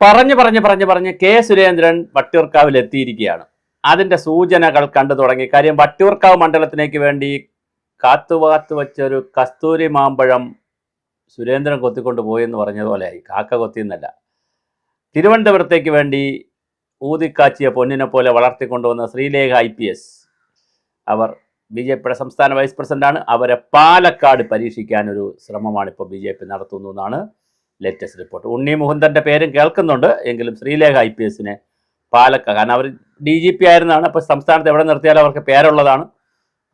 പറഞ്ഞു പറഞ്ഞു പറഞ്ഞു പറഞ്ഞ് കെ സുരേന്ദ്രൻ വട്ടിയൂർക്കാവിൽ എത്തിയിരിക്കുകയാണ്. അതിന്റെ സൂചനകൾ കണ്ടു തുടങ്ങി. കാര്യം വട്ടിയൂർക്കാവ് മണ്ഡലത്തിലേക്ക് വേണ്ടി കാത്തുവാത്ത് വെച്ചൊരു കസ്തൂരി മാമ്പഴം സുരേന്ദ്രൻ കൊത്തിക്കൊണ്ട് പോയെന്ന് പറഞ്ഞതുപോലെയായി കാക്ക കൊത്തിയെന്നല്ല. തിരുവനന്തപുരത്തേക്ക് വേണ്ടി ഊതിക്കാച്ചിയ പൊന്നിനെ പോലെ വളർത്തിക്കൊണ്ടുവന്ന ശ്രീലേഖ ഐ പി എസ്. അവർ ബി ജെ പിയുടെ സംസ്ഥാന വൈസ് പ്രസിഡന്റാണ്. അവരെ പാലക്കാട് പരീക്ഷിക്കാൻ ഒരു ശ്രമമാണ് ഇപ്പോൾ ബി ജെ പി നടത്തുന്നു എന്നാണ് ലേറ്റസ്റ്റ് റിപ്പോർട്ട് ഉണ്ണി മുകുന്ദന്റെ പേരും കേൾക്കുന്നുണ്ട്. എങ്കിലും ശ്രീലേഖ ഐ പി എസിനെ പാലക്കാട് കാരണം അവർ ഡി ജി പി ആയിരുന്നാണ്. അപ്പോൾ സംസ്ഥാനത്ത് എവിടെ നിർത്തിയാലും അവർക്ക് പേരുള്ളതാണ്.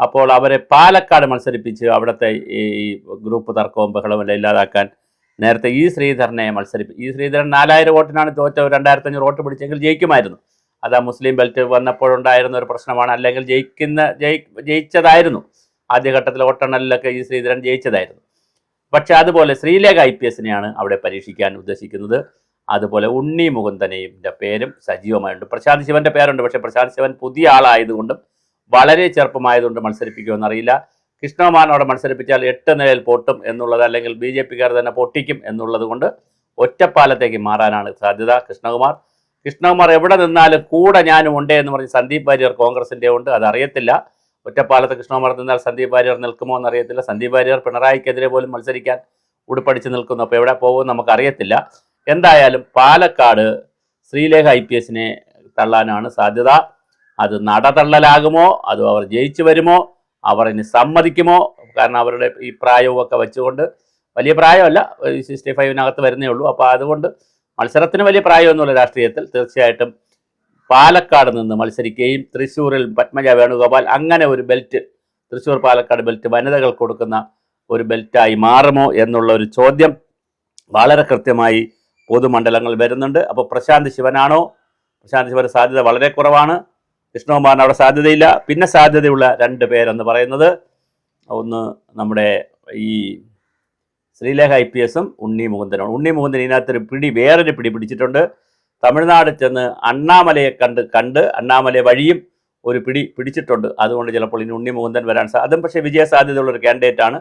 അപ്പോൾ അവരെ പാലക്കാട് മത്സരിപ്പിച്ച് അവിടുത്തെ ഈ ഗ്രൂപ്പ് തർക്കവും ബഹളവും എല്ലാം ഇല്ലാതാക്കാൻ നേരത്തെ ഈ ശ്രീധരനെ മത്സരിപ്പിച്ചു ഈ ശ്രീധരൻ നാലായിരം വോട്ടിനാണ് തോറ്റ രണ്ടായിരത്തി അഞ്ഞൂറ് വോട്ട് പിടിച്ചെങ്കിൽ ജയിക്കുമായിരുന്നു. അത് ആ മുസ്ലിം ബെൽറ്റ് വന്നപ്പോഴുണ്ടായിരുന്ന ഒരു പ്രശ്നമാണ്. അല്ലെങ്കിൽ ജയിക്കുന്ന ജയി ജയിച്ചതായിരുന്നു. ആദ്യഘട്ടത്തിൽ വോട്ടെണ്ണലിലൊക്കെ ഈ ശ്രീധരൻ ജയിച്ചതായിരുന്നു. പക്ഷെ അതുപോലെ ശ്രീലേഖ ഐ പി എസിനെയാണ് അവിടെ പരീക്ഷിക്കാൻ ഉദ്ദേശിക്കുന്നത്. അതുപോലെ ഉണ്ണി മുകുന്ദനെയും പേരും സജീവമായുണ്ട്. പ്രശാന്ത് ശിവന്റെ പേരുണ്ട് പക്ഷേ പ്രശാന്ത് ശിവൻ പുതിയ ആളായതുകൊണ്ടും വളരെ ചെറുപ്പമായതുകൊണ്ട് മത്സരിപ്പിക്കുമെന്നറിയില്ല കൃഷ്ണകുമാറിനെ അവിടെ മത്സരിപ്പിച്ചാൽ എട്ട് നിലയിൽ പൊട്ടും എന്നുള്ളത് അല്ലെങ്കിൽ ബി ജെ പിക്കാർ തന്നെ പൊട്ടിക്കും എന്നുള്ളത് കൊണ്ട് ഒറ്റപ്പാലത്തേക്ക് മാറാനാണ് സാധ്യത കൃഷ്ണകുമാർ. കൃഷ്ണകുമാർ എവിടെ നിന്നാലും കൂടെ ഞാനും ഉണ്ട് എന്ന് പറഞ്ഞ് സന്ദീപ് വാര്യർ കോൺഗ്രസിന്റെ ഉണ്ട് അതറിയത്തില്ല. ഒറ്റപ്പാലത്ത് കൃഷ്ണകുമാർ നിന്നാൽ സന്ദീപ് വാര്യർ നിൽക്കുമോ എന്നറിയത്തില്ല. സന്ദീപ് വാര്യർ പിണറായിക്കെതിരെ പോലും മത്സരിക്കാൻ ഉടുപ്പടിച്ച് നിൽക്കുന്നു. അപ്പോൾ എവിടെ പോകുമെന്ന് നമുക്കറിയത്തില്ല. എന്തായാലും പാലക്കാട് ശ്രീലേഖ ഐ പി എസിനെ തള്ളാനാണ് സാധ്യത. അത് നടതള്ളലാകുമോ? അത് അവർ ജയിച്ചു വരുമോ? അവർ ഇനി സമ്മതിക്കുമോ? കാരണം അവരുടെ ഈ പ്രായവും ഒക്കെ വെച്ചുകൊണ്ട് വലിയ പ്രായമല്ല. സിക്സ്റ്റി ഫൈവിനകത്ത് വരുന്നേ ഉള്ളൂ. അപ്പോൾ അതുകൊണ്ട് മത്സരത്തിന് വലിയ പ്രായമൊന്നുമില്ല രാഷ്ട്രീയത്തിൽ. തീർച്ചയായിട്ടും പാലക്കാട് നിന്ന് മത്സരിക്കുകയും തൃശ്ശൂരിൽ പത്മജ വേണുഗോപാൽ അങ്ങനെ ഒരു ബെൽറ്റ് തൃശ്ശൂർ പാലക്കാട് ബെൽറ്റ് വനിതകൾ കൊടുക്കുന്ന ഒരു ബെൽറ്റായി മാറുമോ എന്നുള്ള ഒരു ചോദ്യം വളരെ കൃത്യമായി പൊതുമണ്ഡലങ്ങൾ വരുന്നുണ്ട്. അപ്പോൾ പ്രശാന്ത് ശിവനാണോ? പ്രശാന്ത് ശിവന് സാധ്യത വളരെ കുറവാണ്. കൃഷ്ണകുമാറിന് അവിടെ സാധ്യതയില്ല. പിന്നെ സാധ്യതയുള്ള രണ്ട് പേരെന്ന് പറയുന്നത് ഒന്ന് നമ്മുടെ ഈ ശ്രീലേഖ ഐ പി എസും ഉണ്ണി മുകുന്ദനാണ്. ഉണ്ണി മുകുന്ദൻ ഇതിനകത്തൊരു പിടി വേറൊരു പിടി പിടിച്ചിട്ടുണ്ട്. തമിഴ്നാട് ചെന്ന് അണ്ണാമലയെ കണ്ട് കണ്ട് അണ്ണാമലയെ വഴിയും ഒരു പിടി പിടിച്ചിട്ടുണ്ട്. അതുകൊണ്ട് ചിലപ്പോൾ ഇനി ഉണ്ണി മുകുന്ദൻ വരാൻ അതും പക്ഷേ വിജയ സാധ്യതയുള്ള ഒരു കാൻഡിഡേറ്റ് ആണ്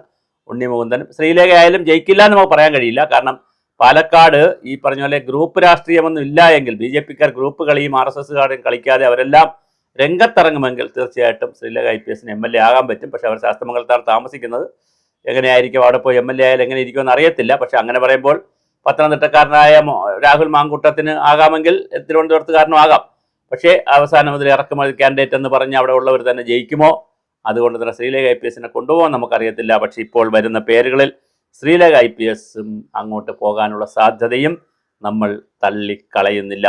ഉണ്ണി മുകുന്ദൻ ശ്രീലേഖ ആയാലും ജയിക്കില്ല എന്ന് നമുക്ക് പറയാൻ കഴിയില്ല. കാരണം പാലക്കാട് ഈ പറഞ്ഞ പോലെ ഗ്രൂപ്പ് രാഷ്ട്രീയമൊന്നും ഇല്ല എങ്കിൽ ബി ജെ പിക്കാർ ഗ്രൂപ്പ് കളിയും ആർ എസ് എസ്സുകാരും കളിക്കാതെ അവരെല്ലാം രംഗത്തിറങ്ങുമെങ്കിൽ തീർച്ചയായിട്ടും ശ്രീലേഖ ഐ പി എസിന് എം എൽ എ ആകാൻ പറ്റും. പക്ഷേ അവർ ശാസ്ത്രമംഗലത്താണ് താമസിക്കുന്നത് എങ്ങനെയായിരിക്കും? അവിടെ പോയി എം എൽ എ ആയാലും എങ്ങനെ ഇരിക്കുമെന്ന് അറിയത്തില്ല. പക്ഷേ അങ്ങനെ പറയുമ്പോൾ പത്തനംതിട്ടക്കാരനായ രാഹുൽ മാങ്കൂട്ടത്തിന് ആകാമെങ്കിൽ തിരുവനന്തപുരത്തുകാരനും ആകാം. പക്ഷേ അവസാനം മുതൽ ഇറക്കുമതി കാൻഡിഡേറ്റ് എന്ന് പറഞ്ഞ് അവിടെ ഉള്ളവർ തന്നെ ജയിക്കുമോ? അതുകൊണ്ട് തന്നെ ശ്രീലേഖ ഐ പി എസിനെ കൊണ്ടുപോകാൻ നമുക്കറിയത്തില്ല. പക്ഷേ ഇപ്പോൾ വരുന്ന പേരുകളിൽ ശ്രീലേഖ ഐ പി എസും അങ്ങോട്ട് പോകാനുള്ള സാധ്യതയും നമ്മൾ തള്ളിക്കളയുന്നില്ല.